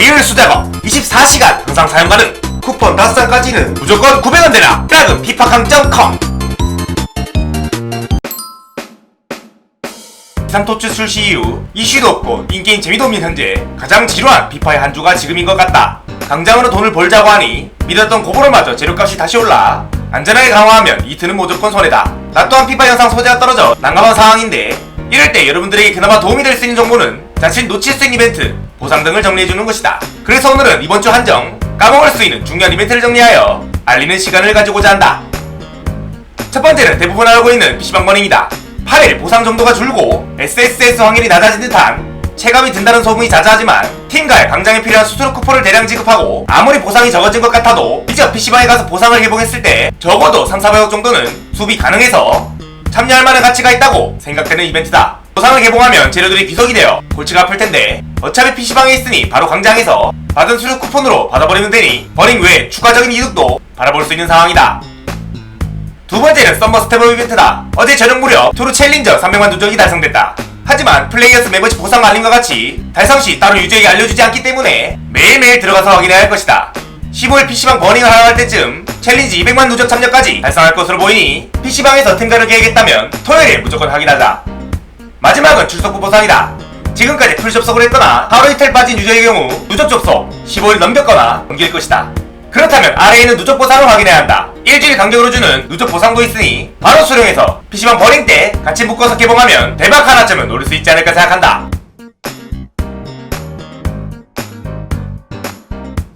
리얼 수작업 24시간 항상 사용 가능 쿠폰 5장까지는 무조건 900원 되라 락은 피파강점.com 이상토츠 출시 이후 이슈도 없고 인게임 재미도 없는 현재 가장 지루한 피파의 한 주가 지금인 것 같다. 당장으로 돈을 벌자고 하니 믿었던 고보로마저 재료값이 다시 올라 안전하게 강화하면 이트는 무조건 손해다. 나 또한 피파 영상 소재가 떨어져 난감한 상황인데 이럴 때 여러분들에게 그나마 도움이 될 수 있는 정보는 자칫 놓칠 수 있는 이벤트, 보상 등을 정리해주는 것이다. 그래서 오늘은 이번 주 한정 까먹을 수 있는 중요한 이벤트를 정리하여 알리는 시간을 가지고자 한다. 첫 번째는 대부분 알고 있는 PC방 버닝이다. 8일 보상 정도가 줄고 SSS 확률이 낮아진 듯한 체감이 든다는 소문이 자자하지만 팀가에 강장에 필요한 수수료 쿠폰을 대량 지급하고 아무리 보상이 적어진 것 같아도 이제 PC방에 가서 보상을 개봉했을 때 적어도 3, 400억 정도는 수비 가능해서 참여할 만한 가치가 있다고 생각되는 이벤트다. 보상을 개봉하면 재료들이 비석이 되어 골치가 아플 텐데 어차피 PC방에 있으니 바로 광장에서 받은 수료 쿠폰으로 받아버리면 되니 버닝 외에 추가적인 이득도 바라볼 수 있는 상황이다. 두 번째는 썸머 스텝업 이벤트다. 어제 저녁 무렵 투루 챌린저 300만 누적이 달성됐다. 하지만 플레이어스 멤버십 보상 알림과 같이 달성 시 따로 유저에게 알려주지 않기 때문에 매일매일 들어가서 확인해야 할 것이다. 15일 PC방 버닝을 하러 갈 때쯤 챌린지 200만 누적 참여까지 달성할 것으로 보이니 PC방에서 팀가를 계획했다면 토요일에 무조건 확인하자. 마지막은 출석부 보상이다. 지금까지 풀 접속을 했거나 하루 이틀 빠진 유저의 경우 누적 접속 15일 넘겼거나 넘길 것이다. 그렇다면 아래에 있는 누적 보상을 확인해야 한다. 일주일 간격으로 주는 누적 보상도 있으니 바로 수령해서 PC방 버링 때 같이 묶어서 개봉하면 대박 하나쯤은 노릴 수 있지 않을까 생각한다.